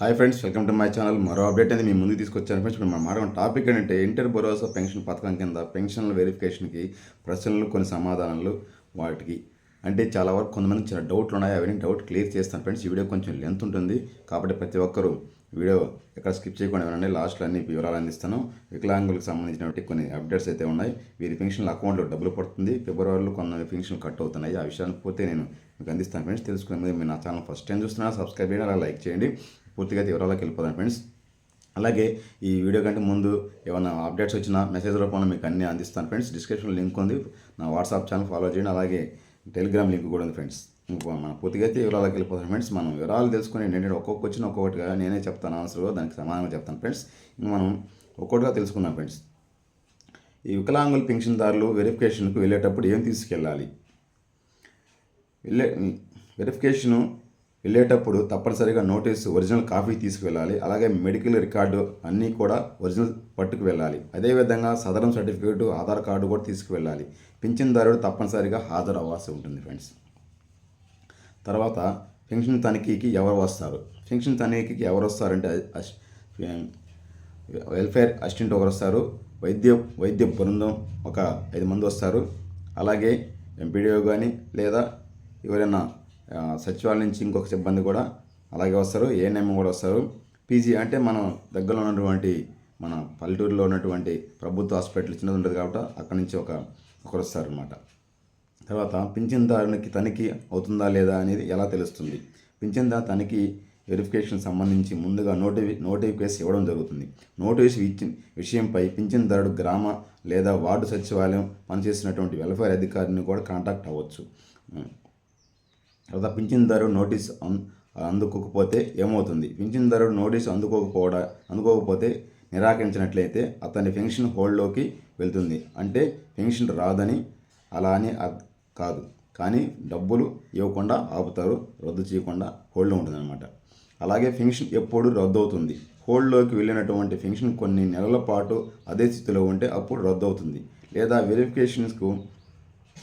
Hi friends welcome to my channel మరో update అనేది మీ ముందుకు తీసుకొచ్చాను ఫ్రెండ్స్ ఇప్పుడు మనం మాట్లాడిన టాపిక్ ఏంటంటే ఇంటర్ భరోసా పెన్షన్ పథకం కింద పెన్షన్ల వెరిఫికేషన్కి ప్రశ్నలు కొన్ని సమాధానాలు వాటికి. అంటే చాలా వరకు కొంతమంది చిన్న డౌట్లు ఉన్నాయి అవన్నీ డౌట్ క్లియర్ చేస్తాను ఫ్రెండ్స్ ఈ వీడియో కొంచెం లెంత్ ఉంటుంది కాబట్టి ప్రతి ఒక్కరూ వీడియో ఎక్కడ స్కిప్ చేయకుండా ఏమైనా లాస్ట్లో అన్ని వివరాలు అందిస్తాను. వికలాంగులకు సంబంధించినటువంటి కొన్ని అప్డేట్స్ అయితే ఉన్నాయి. వీరి పెన్షన్ల అకౌంట్లో డబ్బులు పడుతుంది. ఫిబ్రవరిలో కొన్ని పెన్షన్లు కట్ అవుతున్నాయి. ఆ విషయాన్ని పోతే నేను మీకు అందిస్తాను ఫ్రెండ్స్ తెలుసుకునే మీరు నా ఛానల్ ఫస్ట్ టైం చూస్తున్నా సబ్స్క్రైబ్ చేయండి అలా లైక్ చేయండి. పూర్తిగా అయితే వివరాలకు వెళ్ళిపోతాను ఫ్రెండ్స్. అలాగే ఈ వీడియో కంటే ముందు ఏమైనా అప్డేట్స్ వచ్చినా మెసేజ్ రూపంలో మీకు అన్నీ అందిస్తాను ఫ్రెండ్స్. డిస్క్రిప్షన్లో లింక్ ఉంది. నా వాట్సాప్ ఛానల్ ఫాలో చేయండి. అలాగే టెలిగ్రామ్ లింక్ కూడా ఉంది ఫ్రెండ్స్. ఇంకో మన పూర్తిగా అయితే వివరాలకు వెళ్ళిపోతాను ఫ్రెండ్స్. మనం వివరాలు తెలుసుకుని ఏంటంటే ఒక్కొక్క వచ్చిన ఒక్కొక్కటిగా నేనే చెప్తాను. ఆన్సర్లో దానికి సమానంగా చెప్తాను ఫ్రెండ్స్. ఇంక మనం ఒక్కొక్కటిగా తెలుసుకుందాం ఫ్రెండ్స్. ఈ వికలాంగుల పెన్షన్దారులు వెరిఫికేషన్కు వెళ్ళేటప్పుడు ఏం తీసుకెళ్ళాలి? వెళ్ళే వెరిఫికేషను వెళ్ళేటప్పుడు తప్పనిసరిగా నోటీస్ ఒరిజినల్ కాపీ తీసుకువెళ్ళాలి. అలాగే మెడికల్ రికార్డు అన్నీ కూడా ఒరిజినల్ పట్టుకు వెళ్ళాలి. అదేవిధంగా సదరం సర్టిఫికేట్ ఆధార్ కార్డు కూడా తీసుకువెళ్ళాలి. పింఛన్దారుడు తప్పనిసరిగా హాజరు అవ్వాల్సి ఉంటుంది ఫ్రెండ్స్. తర్వాత పెన్షన్ తనిఖీకి ఎవరు వస్తారు? పెన్షన్ తనిఖీకి ఎవరు వస్తారంటే వెల్ఫేర్ అసిస్టెంట్ ఒకరు వస్తారు. వైద్య వైద్య బృందం ఒక ఐదు మంది వస్తారు. అలాగే ఎంపీడీఓ కానీ లేదా ఎవరైనా సచివాలయం నుంచి ఇంకొక సిబ్బంది కూడా అలాగే వస్తారు ఏఎన్ఎం కూడా వస్తారు. పీజీ అంటే మనం దగ్గరలో ఉన్నటువంటి మన పల్లెటూరులో ఉన్నటువంటి ప్రభుత్వ హాస్పిటల్ చిన్నది ఉంటుంది కాబట్టి అక్కడి నుంచి ఒక ఒకరు వస్తారు అనమాట తర్వాత పింఛన్దారునికి తనిఖీ అవుతుందా లేదా అనేది ఎలా తెలుస్తుంది? పింఛన్దారు తనిఖీ వెరిఫికేషన్ సంబంధించి ముందుగా నోటిఫి నోటిఫికేషన్ ఇవ్వడం జరుగుతుంది. నోటిఫికేషన్ ఇచ్చిన విషయంపై పింఛన్దారుడు గ్రామ లేదా వార్డు సచివాలయం పనిచేసినటువంటి వెల్ఫేర్ అధికారిని కూడా కాంటాక్ట్ అవ్వచ్చు. తర్వాత పింఛన్దారు నోటీస్ అందుకోకపోతే ఏమవుతుంది? పింఛన్దారుడు నోటీస్ అందుకోకపోవడా అందుకోకపోతే నిరాకరించినట్లయితే అతని పెన్షన్ హోల్డ్లోకి వెళ్తుంది. అంటే పెన్షన్ రాదని అలా అని కాదు. కానీ డబ్బులు ఇవ్వకుండా ఆపుతారు రద్దు చేయకుండా హోల్డ్లో ఉంటుందన్నమాట. అలాగే పెన్షన్ ఎప్పుడు రద్దు అవుతుంది హోల్డ్లోకి వెళ్ళినటువంటి పెన్షన్ కొన్ని నెలల పాటు అదే స్థితిలో ఉంటే అప్పుడు రద్దు అవుతుంది లేదా వెరిఫికేషన్స్కు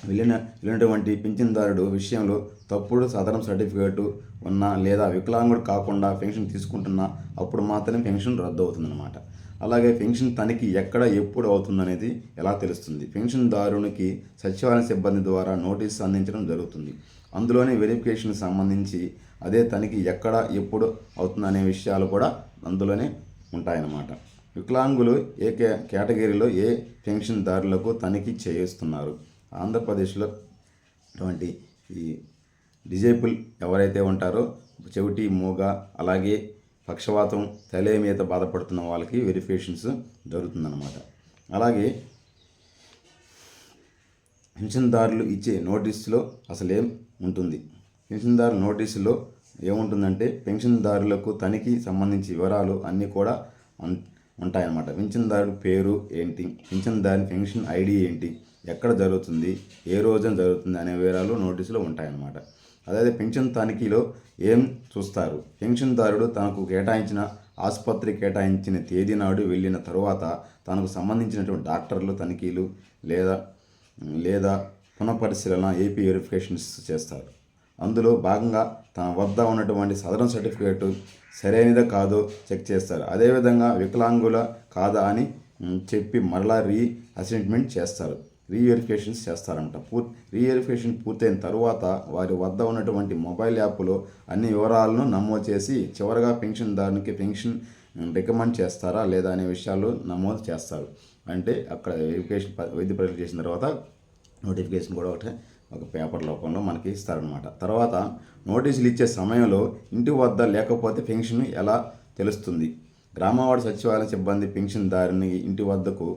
వెళ్ళిన వెళ్ళినటువంటి పింఛన్దారుడు విషయంలో తప్పుడు సాధారణ సర్టిఫికేటు ఉన్నా లేదా వికలాంగుడు కాకుండా పెన్షన్ తీసుకుంటున్నా అప్పుడు మాత్రమే పెన్షన్ రద్దు అవుతుందన్నమాట అలాగే పెన్షన్ తనిఖీ ఎక్కడ ఎప్పుడు అవుతుందనేది ఎలా తెలుస్తుంది? పెన్షన్దారునికి సచివాలయ సిబ్బంది ద్వారా నోటీస్ అందించడం జరుగుతుంది. అందులోనే వెరిఫికేషన్ సంబంధించి అదే తనిఖీ ఎక్కడ ఎప్పుడు అవుతుందనే విషయాలు కూడా అందులోనే ఉంటాయన్నమాట. వికలాంగులు ఏ కే కేటగిరీలో ఏ పెన్షన్దారులకు తనిఖీ చేయిస్తున్నారు? ఆంధ్రప్రదేశ్లో అటువంటి ఈ డిజేబుల్ ఎవరైతే ఉంటారో చెవిటి మూగ అలాగే పక్షవాతం తలేమియత బాధపడుతున్న వాళ్ళకి వెరిఫికేషన్స్ జరుగుతుందన్నమాట. అలాగే పెన్షన్దారులు ఇచ్చే నోటీసులో అసలేం ఉంటుంది. పెన్షన్దారు నోటీసులో ఏముంటుందంటే పెన్షన్దారులకు తనిఖీ సంబంధించి వివరాలు అన్నీ కూడా ఉంటాయన్నమాట. పెన్షన్దారు పేరు ఏంటి? పెన్షన్దారుని పెన్షన్ ఐడి ఏంటి? ఎక్కడ జరుగుతుంది ఏ రోజున జరుగుతుంది అనే వివరాలు నోటీసులో ఉంటాయన్నమాట. అదే పెన్షన్ తనిఖీలో ఏం చూస్తారు? పెన్షన్దారుడు తనకు కేటాయించిన ఆసుపత్రి కేటాయించిన తేదీ నాడు వెళ్ళిన తరువాత తనకు సంబంధించినటువంటి డాక్టర్లు తనిఖీలు లేదా లేదా పునఃపరిశీలన ఏపీ వెరిఫికేషన్స్ చేస్తారు. అందులో భాగంగా తన వద్ద ఉన్నటువంటి సదరన్ సర్టిఫికేట్ సరైనదో కాదో చెక్ చేస్తారు. అదేవిధంగా వికలాంగుల కాదా అని చెప్పి మరలా రీ అసెస్మెంట్ చేస్తారు. రీవెరిఫికేషన్స్ చేస్తారంట. పూర్ రీవెరిఫికేషన్ పూర్తయిన తర్వాత వారి వద్ద ఉన్నటువంటి మొబైల్ యాప్లో అన్ని వివరాలను నమోదు చేసి చివరగా పెన్షన్దారునికి పెన్షన్ రికమెండ్ చేస్తారా లేదా అనే విషయాలు నమోదు చేస్తారు. అంటే అక్కడ వెరిఫికేషన్ వైద్య పరీక్ష చేసిన తర్వాత నోటిఫికేషన్ కూడా ఒకటే ఒక పేపర్ రూపంలో మనకి ఇస్తారనమాట తర్వాత నోటీసులు ఇచ్చే సమయంలో ఇంటి వద్ద లేకపోతే పెన్షన్ ఎలా తెలుస్తుంది? గ్రామవాడ సచివాలయ సిబ్బంది పెన్షన్దారుని ఇంటి వద్దకు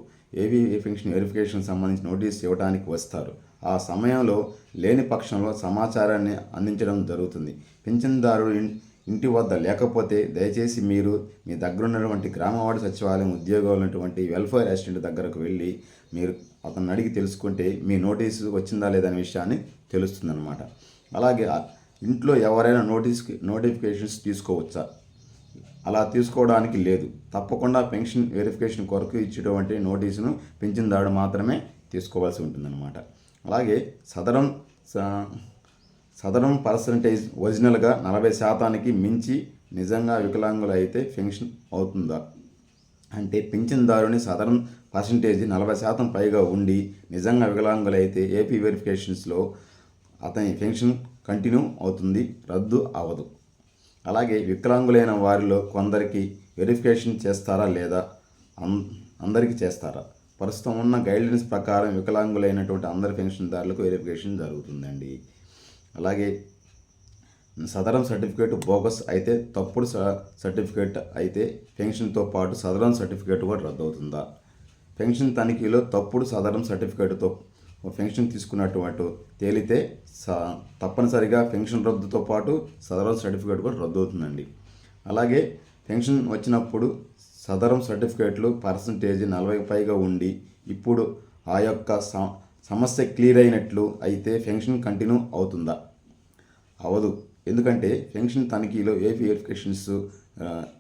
ఏవి ఫంక్షన్ వెరిఫికేషన్ సంబంధించి నోటీస్ ఇవ్వడానికి వస్తారు. ఆ సమయంలో లేని పక్షంలో సమాచారాన్ని అందించడం జరుగుతుంది. పింఛన్దారుడు ఇంటి వద్ద లేకపోతే దయచేసి మీరు మీ దగ్గర ఉన్నటువంటి గ్రామవార్డు సచివాలయం ఉద్యోగంలో ఉన్నటువంటి వెల్ఫేర్ అసిస్టెంట్ దగ్గరకు వెళ్ళి మీరు అతను అడిగి తెలుసుకుంటే మీ నోటీసు వచ్చిందా లేదా అనే విషయాన్ని తెలుస్తుందన్నమాట. అలాగే ఇంట్లో ఎవరైనా నోటీస్ నోటిఫికేషన్స్ తీసుకోవచ్చా? అలా తీసుకోవడానికి లేదు. తప్పకుండా పెన్షన్ వెరిఫికేషన్ కొరకు ఇచ్చేటువంటి నోటీసును పెన్షన్దారుడు మాత్రమే తీసుకోవాల్సి ఉంటుందన్నమాట. అలాగే సదరం సదరం పర్సంటేజ్ ఒరిజినల్గా నలభై శాతానికి మించి నిజంగా వికలాంగులు అయితే పెన్షన్ అవుతుందా? అంటే పింఛన్దారుని సదరం పర్సంటేజ్ నలభై శాతం పైగా ఉండి నిజంగా వికలాంగులైతే ఏపీ వెరిఫికేషన్స్లో అతని పెన్షన్ కంటిన్యూ అవుతుంది రద్దు అవ్వదు. అలాగే వికలాంగులైన వారిలో కొందరికి వెరిఫికేషన్ చేస్తారా లేదా? అందరికీ చేస్తారా? ప్రస్తుతం ఉన్న గైడ్లైన్స్ ప్రకారం వికలాంగులైనటువంటి అందరి పెన్షన్దారులకు వెరిఫికేషన్ జరుగుతుందండి. అలాగే సదరం సర్టిఫికేట్ బోగస్ అయితే తప్పుడు స- సర్టిఫికేట్ అయితే పెన్షన్తో పాటు సదరం సర్టిఫికేట్ కూడా రద్దు అవుతుందా పెన్షన్ తనిఖీలో తప్పుడు సదరం సర్టిఫికేట్తో పెన్షన్ తీసుకున్నటువంటి తేలితే స తప్పనిసరిగా పెన్షన్ రద్దుతో పాటు సదరం సర్టిఫికేట్ కూడా రద్దు అవుతుందండి అలాగే పెన్షన్ వచ్చినప్పుడు సదరం సర్టిఫికేట్లు పర్సంటేజ్ నలభై పైగా ఉండి ఇప్పుడు ఆ యొక్క స- సమస్య క్లియర్ అయినట్లు అయితే పెన్షన్ కంటిన్యూ అవుతుందా? అవదు. ఎందుకంటే పెన్షన్ తనిఖీలో ఏపీ వెరిఫికేషన్స్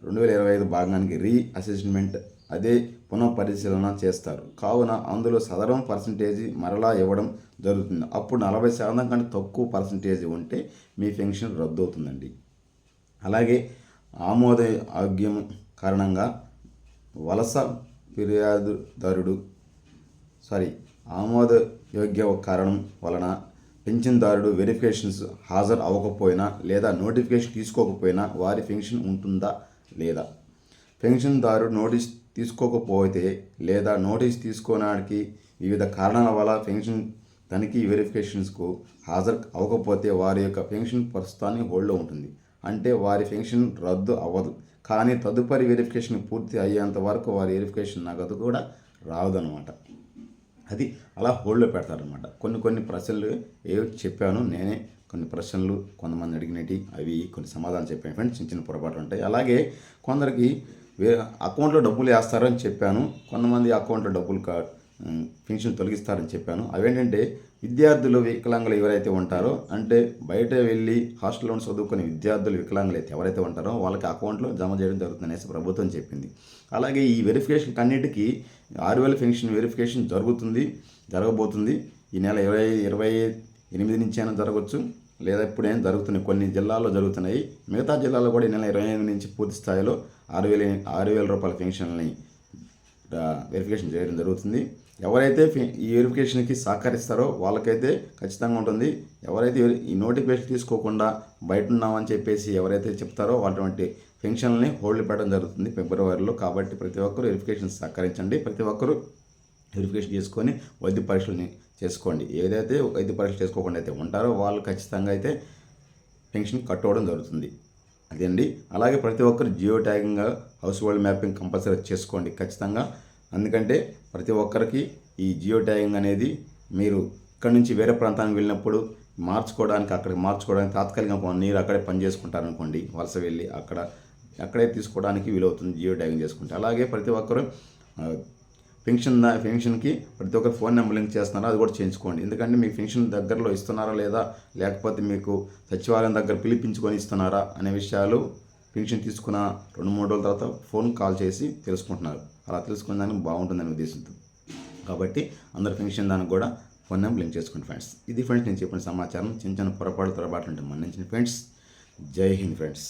రెండు వేల ఇరవై ఐదు భాగానికి రీ అసెస్మెంట్ అదే పునఃపరిశీలన చేస్తారు. కావున అందులో సదరం పర్సంటేజ్ మరలా ఇవ్వడం జరుగుతుంది. అప్పుడు నలభై శాతం కంటే తక్కువ పర్సంటేజ్ ఉంటే మీ పెన్షన్ రద్దు అవుతుందండి అలాగే ఆమోద ఆగ్యం కారణంగా వలస ఫిర్యాదుదారుడు సారీ ఆమోదయోగ్య కారణం వలన పెన్షన్దారుడు వెరిఫికేషన్స్ హాజరు అవ్వకపోయినా లేదా నోటిఫికేషన్ తీసుకోకపోయినా వారి పెన్షన్ ఉంటుందా లేదా? పెన్షన్దారుడు నోటీస్ తీసుకోకపోతే లేదా నోటీస్ తీసుకోవడానికి వివిధ కారణాల వల్ల పెన్షన్ తనిఖీ వెరిఫికేషన్స్కు హాజరు అవ్వకపోతే వారి యొక్క పెన్షన్ ప్రస్తుతాన్ని హోల్డ్లో ఉంటుంది. అంటే వారి పెన్షన్ రద్దు అవ్వదు. కానీ తదుపరి వెరిఫికేషన్ పూర్తి అయ్యేంత వరకు వారి వెరిఫికేషన్ నగదు కూడా రావదనమాట అది అలా హోల్డ్లో పెడతారనమాట కొన్ని కొన్ని ప్రశ్నలు ఏవో చెప్పాను నేనే. కొన్ని ప్రశ్నలు కొంతమంది అడిగినవి అవి కొన్ని సమాధానం చెప్పాను. ఫ్రెండ్స్ చిన్న చిన్న పొరపాట్లు ఉంటాయి. అలాగే కొందరికి అకౌంట్లో డబ్బులు వేస్తారని చెప్పాను. కొంతమంది అకౌంట్లో డబ్బులు కా పెన్షన్ తొలగిస్తారని చెప్పాను. అవేంటంటే విద్యార్థులు వికలాంగులు ఎవరైతే ఉంటారో అంటే బయట వెళ్ళి హాస్టల్లో చదువుకునే విద్యార్థులు వికలాంగులు అయితే ఎవరైతే ఉంటారో వాళ్ళకి అకౌంట్లో జమ చేయడం జరుగుతుంది అనేసి ప్రభుత్వం చెప్పింది. అలాగే ఈ వెరిఫికేషన్ అన్నిటికీ ఆరు వేల పెన్షన్ వెరిఫికేషన్ జరుగుతుంది జరగబోతుంది. ఈ నెల ఇరవై ఇరవై ఎనిమిది నుంచి అయినా జరగవచ్చు లేదా ఇప్పుడైనా జరుగుతున్నాయి. కొన్ని జిల్లాల్లో జరుగుతున్నాయి. మిగతా జిల్లాలో కూడా ఈ నెల ఇరవై ఎనిమిది నుంచి పూర్తి స్థాయిలో ఆరు వేల ఆరు వేల రూపాయల పెన్షన్ని వెరిఫికేషన్ చేయడం జరుగుతుంది. ఎవరైతే ఈ వెరిఫికేషన్కి సహకరిస్తారో వాళ్ళకైతే ఖచ్చితంగా ఉంటుంది. ఎవరైతే ఈ నోటిఫికేషన్ తీసుకోకుండా బయట ఉన్నామని చెప్పేసి ఎవరైతే చెప్తారో అటువంటి పెన్షన్ని హోల్డ్ పెట్టడం జరుగుతుంది ఫిబ్రవరిలో. కాబట్టి ప్రతి ఒక్కరు వెరిఫికేషన్ సహకరించండి. ప్రతి ఒక్కరూ వెరిఫికేషన్ చేసుకొని వైద్య పరీక్షలని చేసుకోండి. ఏదైతే వైద్య పరీక్షలు చేసుకోకుండా అయితే ఉంటారో వాళ్ళు ఖచ్చితంగా అయితే పెన్షన్ కట్ జరుగుతుంది. జరుగుతుంది అదండి అలాగే ప్రతి ఒక్కరు geo tagging household mapping compulsory చేసుకోండి. ఖచ్చితంగా ఎందుకంటే ప్రతి ఒక్కరికి ఈ జియో ట్యాగింగ్ అనేది మీరు ఇక్కడ నుంచి వేరే ప్రాంతానికి వెళ్ళినప్పుడు మార్చుకోవడానికి అక్కడికి మార్చుకోవడానికి తాత్కాలికంగా నీరు అక్కడే పని చేసుకుంటారనుకోండి వలస వెళ్ళి అక్కడ అక్కడే తీసుకోవడానికి వీలవుతుంది జియో ట్యాగింగ్ చేసుకుంటే. అలాగే ప్రతి ఒక్కరు పెన్షన్ పెన్షన్కి ప్రతి ఒక్కరు ఫోన్ నెంబర్ లింక్ చేస్తున్నారో అది కూడా చేయించుకోండి. ఎందుకంటే మీ పెన్షన్ దగ్గరలో ఇస్తున్నారా లేదా లేకపోతే మీకు సచివాలయం దగ్గర పిలిపించుకొని ఇస్తున్నారా అనే విషయాలు పెన్షన్ తీసుకున్న రెండు మూడు రోజుల తర్వాత ఫోన్ కాల్ చేసి తెలుసుకుంటున్నారు. అలా తెలుసుకున్న దానికి బాగుంటుందని ఉద్దేశంతో. కాబట్టి అందరు పెన్షన్ దానికి కూడా ఫోన్ నెంబర్ లింక్ చేసుకోండి ఫ్రెండ్స్. ఇది ఫ్రెండ్స్ నేను చెప్పిన సమాచారం. చిన్న చిన్న పొరపాటు తొరపాటు ఉంటే మన్నించిన ఫ్రెండ్స్. జై హింద్ ఫ్రెండ్స్.